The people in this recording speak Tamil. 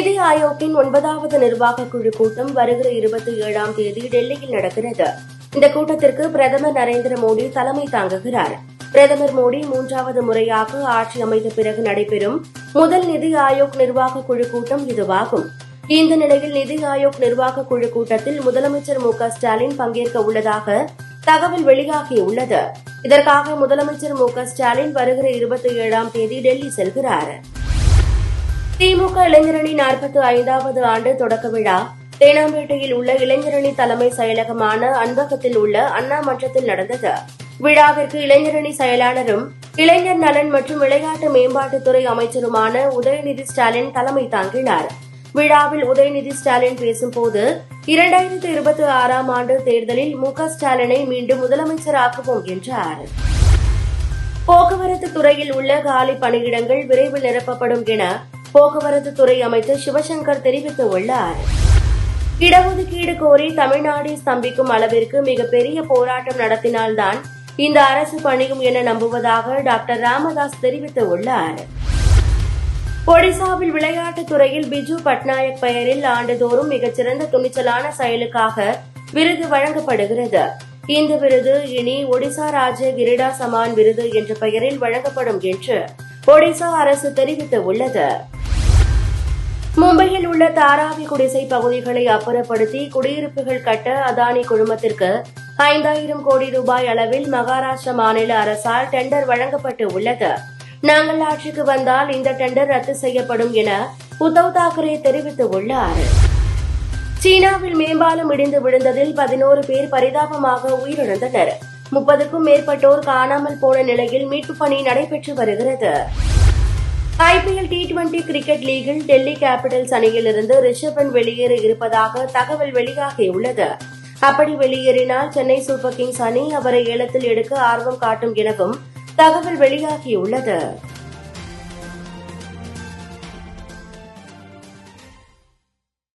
நிதி ஆயோக்கின் ஒன்பதாவது நிர்வாக குழு கூட்டம் வருகிற இருபத்தி ஏழாம் தேதி டெல்லியில் நடக்கிறது. இந்த கூட்டத்திற்கு பிரதமர் நரேந்திர மோடி தலைமை தாங்குகிறார். பிரதமர் மோடி மூன்றாவது முறையாக ஆட்சி அமைத்த பிறகு நடைபெறும் முதல் நிதி ஆயோக் நிர்வாக குழு கூட்டம் இதுவாகும். இந்த நிலையில் நிதி ஆயோக் நிர்வாக குழு கூட்டத்தில் முதலமைச்சர் மு க ஸ்டாலின் பங்கேற்க உள்ளதாக தகவல் வெளியாகியுள்ளது. இதற்காக முதலமைச்சர் மு க ஸ்டாலின் வருகிற இருபத்தி ஏழாம் தேதி டெல்லி செல்கிறாா் திமுக இளைஞரணி நாற்பத்தி ஐந்தாவது ஆண்டு தொடக்க விழா தேனாம்பேட்டையில் உள்ள இளைஞரணி தலைமை செயலகமான அன்பகத்தில் உள்ள அண்ணா மன்றத்தில் நடந்தது. விழாவிற்கு இளைஞரணி செயலாளரும் இளைஞர் நலன் மற்றும் விளையாட்டு மேம்பாட்டுத்துறை அமைச்சருமான உதயநிதி ஸ்டாலின் தலைமை தாங்கினார். விழாவில் உதயநிதி ஸ்டாலின் பேசும்போது இரண்டாயிரத்து இருபத்தி ஆறாம் ஆண்டு தேர்தலில் மு க ஸ்டாலினை மீண்டும் முதலமைச்சராக்குவோம் என்றார். போக்குவரத்து துறையில் உள்ள காலி பணியிடங்கள் விரைவில் நிரப்பப்படும் என போக்குவரத்து துறை அமைச்சர் சிவசங்கர் தெரிவித்துள்ளார். இடஒதுக்கீடு கோரி தமிழ்நாடு ஸ்தம்பிக்கும் அளவிற்கு மிகப்பெரிய போராட்டம் நடத்தினால்தான் இந்த அரசு பணியும் என நம்புவதாக டாக்டர் ராமதாஸ் தெரிவித்துள்ளார். ஒடிசாவில் விளையாட்டுத் துறையில் பிஜு பட்நாயக் பெயரில் ஆண்டுதோறும் மிகச்சிறந்த துணிச்சலான செயலுக்காக விருது வழங்கப்படுகிறது. இந்த விருது இனி ஒடிசா ராஜ்ய கிரிடா சமான் விருது என்ற பெயரில் வழங்கப்படும் என்று ஒடிசா அரசு தெரிவித்துள்ளது. மும்பையில் உள்ள தாராவி குடிசை பகுதிகளை அப்புறப்படுத்தி குடியிருப்புகள் கட்ட அதானி குழுமத்திற்கு ஐந்தாயிரம் கோடி ரூபாய் அளவில் மகாராஷ்டிர மாநில அரசால் டெண்டர் வழங்கப்பட்டு உள்ளது. நாங்கள் ஆட்சிக்கு வந்தால் இந்த டெண்டர் ரத்து செய்யப்படும் என உத்தவ் தாக்கரே தெரிவித்துள்ளார் சீனாவில் மேம்பாலம் இடிந்து விழுந்ததில் பதினோரு பேர் பரிதாபமாக உயிரிழந்தனர். முப்பதுக்கும் மேற்பட்டோர் காணாமல் போன நிலையில் மீட்புப் பணி நடைபெற்று வருகிறது. ஐபிஎல் டி டுவெண்டி கிரிக்கெட் லீகில் டெல்லி கேபிட்டல்ஸ் அணியிலிருந்து ரிஷப் பண்ட் வெளியேற இருப்பதாக தகவல் வெளியாகியுள்ளது. அப்படி வெளியேறினால் சென்னை சூப்பர் கிங்ஸ் அணி அவரை ஏலத்தில் எடுக்க ஆர்வம் காட்டும் எனவும் தகவல் வெளியாகியுள்ளது.